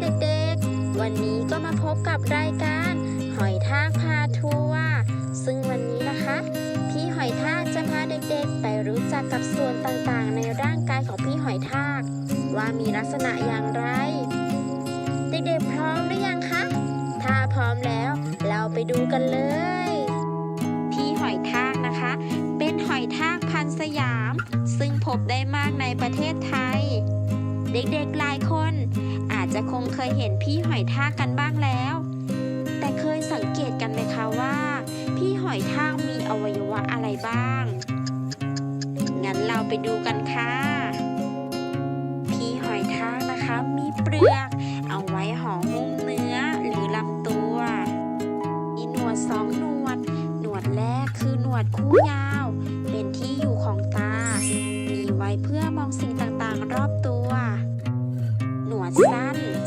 เด็กๆ วันนี้ก็มาพบกับรายการ หอยทากพาทัวร์ซึ่งวันนี้นะคะ พี่หอยทากจะพาเด็กๆ ไปรู้จักกับส่วนต่างๆ ในร่างกายของพี่หอยทาก ว่ามีลักษณะอย่างไร เด็กๆพร้อมหรือยังคะ ถ้าพร้อมแล้ว เราไปดูกันเลย จะคงเคยเห็นพี่หอยทากกันบ้างแล้ว แต่เคยสังเกตกันไหมคะว่า พี่หอยทากมีอวัยวะอะไรบ้าง งั้นเราไปดูกันค่ะ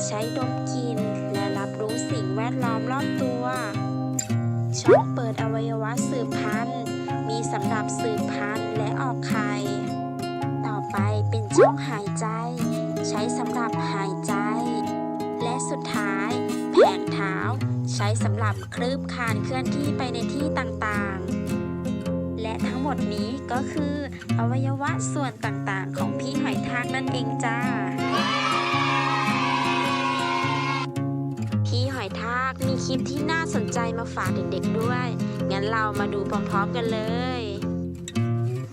ใช้ดมกลิ่นและรับรู้สิ่งแวดล้อมรอบตัว ช่องเปิดอวัยวะสืบพันธุ์ มีสำหรับสืบพันธุ์และออกไข่ ต่อไปเป็นช่องหายใจ ใช้สำหรับหายใจ และสุดท้ายแผงเท้า ใช้สำหรับคลืบคานเคลื่อนที่ไปในที่ต่างๆ และทั้งหมดนี้ก็คือ อวัยวะส่วนต่างๆ ของพี่หอยทากนั่นเองจ้า ลิปที่น่าสนใจมาฝากเด็กๆด้วย งั้นเรามาดูพร้อมๆกันเลย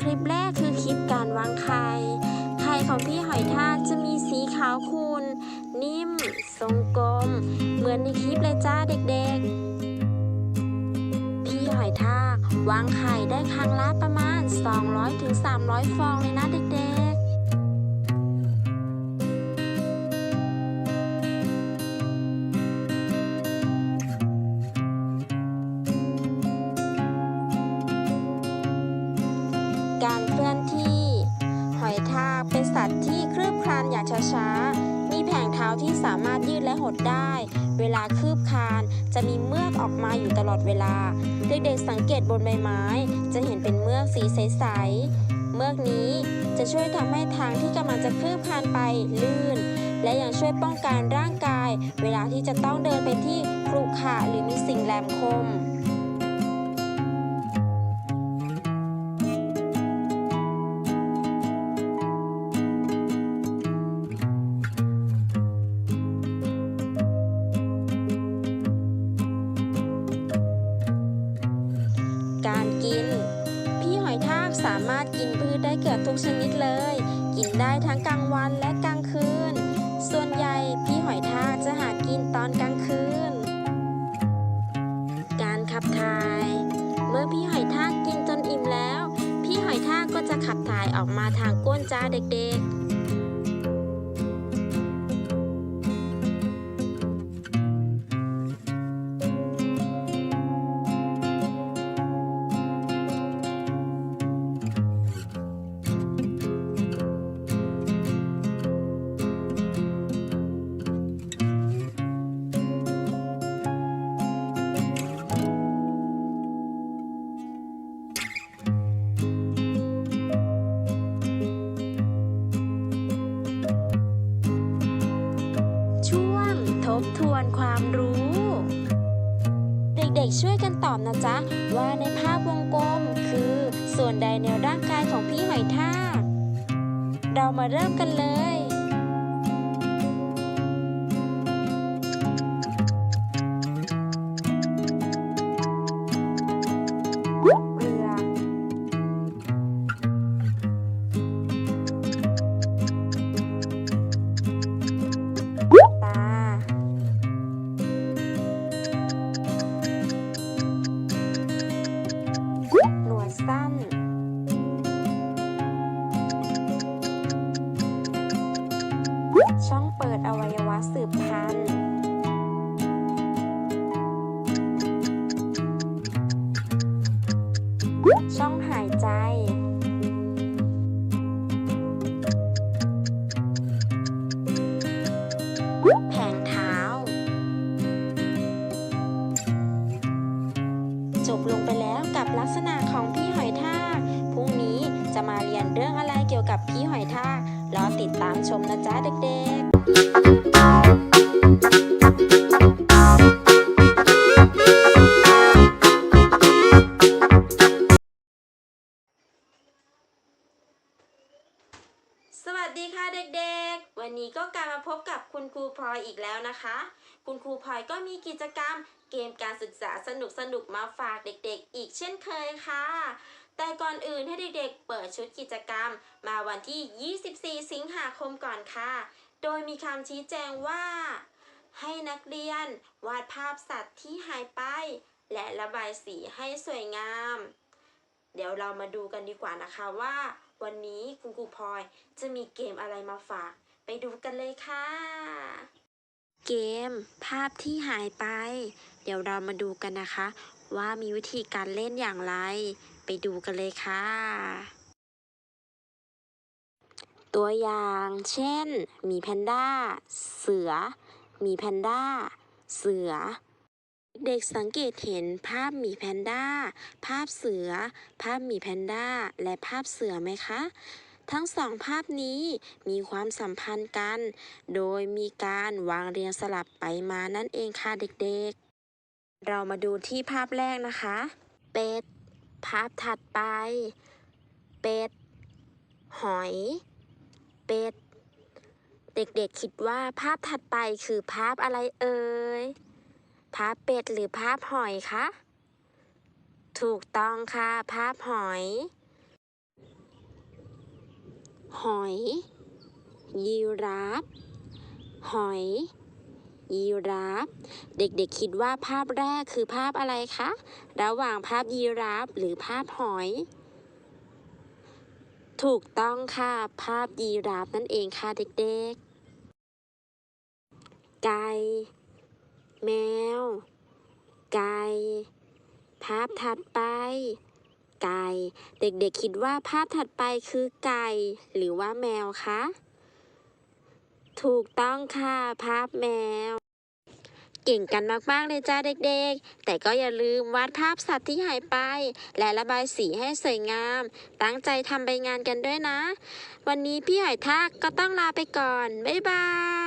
คลิปแรกคือคลิปการวางไข่ ไข่ของพี่หอยทากจะมีสีขาวขุ่นนิ่ม ทรงกลม เหมือนในคลิปเลยจ้าเด็กๆ พี่หอยทากวางไข่ได้ครั้งละประมาณ 200-300 ฟองเลยนะเด็กๆ แผงเท้าที่สามารถยืดและหดได้ เวลาคืบคลาน จะมีเมือกออกมาอยู่ตลอดเวลา เด็กๆสังเกตบนใบไม้ จะเห็นเป็นเมือกสีใสๆ เมือกนี้จะช่วยทำให้ทางที่กำลังจะคืบคลานไปลื่น และยังช่วยป้องกันร่างกาย เวลาที่จะต้องเดินไปที่ครุขระหรือมีสิ่งแหลมคม เกือบทุกชนิดเลย กินได้ทั้งกลางวันและกลางคืน ส่วนใหญ่พี่หอยทากจะหากินตอนกลางคืน การขับถ่าย เมื่อพี่หอยทากกินจนอิ่มแล้ว พี่หอยทากก็จะขับถ่ายออกมาทางก้นจ้าเด็กๆ บทวนความรู้ เด็กๆช่วยกันตอบนะจ๊ะ ว่าในภาพวงกลมคือ ส่วนใดในร่างกายของพี่หอยทาก เรามาเริ่มกันเลย ต้องเปิดอวัยวะสืบพันธุ์ การมาพบกับคุณครูพลอยอีกแล้วนะคะ คุณครูพลอยก็มีกิจกรรมเกมการศึกษาสนุกๆมาฝากเด็กๆ อีกเช่นเคยค่ะ แต่ก่อนอื่นให้เด็กๆ เปิดชุดกิจกรรม มาวันที่ 24 สิงหาคมก่อนค่ะ โดยมีคำชี้แจงว่า ให้นักเรียนวาดภาพสัตว์ที่หายไป และระบายสีให้สวยงาม เดี๋ยวเรามาดูกันดีกว่านะคะว่า วันนี้คุณครูพลอยจะมีเกมอะไรมาฝาก ไปดูกันเลยค่ะ เกม ภาพที่หายไป เดี๋ยวเรามาดูกันนะคะ ว่ามีวิธีการเล่นอย่างไร ไปดูกันเลยค่ะ ตัวอย่างเช่น มีแพนด้า เสือ มีแพนด้า เสือเด็กสังเกตเห็นภาพหมีแพนด้า ภาพเสือ ภาพหมีแพนด้า และภาพเสือไหมคะ ทั้งสองภาพนี้มีความสัมพันธ์กัน โดยมีการวางเรียงสลับไปมานั่นเองค่ะเด็กๆ เรามาดูที่ภาพแรกนะคะ เป็ด ภาพถัดไป เป็ด หอย เป็ด เด็กๆคิดว่าภาพถัดไปคือภาพอะไรเอ่ย ภาพเป็ดหรือภาพหอยคะ ถูกต้องค่ะภาพหอย หอย ยีราฟ หอย ยีราฟ เด็กๆคิดว่าภาพแรกคือภาพอะไรคะ ระหว่างภาพยีราฟหรือภาพหอย ถูกต้องค่ะ ภาพยีราฟนั่นเองค่ะเด็กๆ ไก่ แมว ไก่ ภาพถัดไป ไก่ เด็กๆคิดว่าภาพถัดไปคือไก่ หรือว่าแมวคะ ถูกต้องค่ะ ภาพแมว เก่งกันมากๆเลยจ้าเด็กๆ แต่ก็อย่าลืมวาดภาพสัตว์ที่หายไป และระบายสีให้สวยงาม ตั้งใจทำใบงานกันด้วยนะ วันนี้พี่หอยทากก็ต้องลาไปก่อน บ๊ายบาย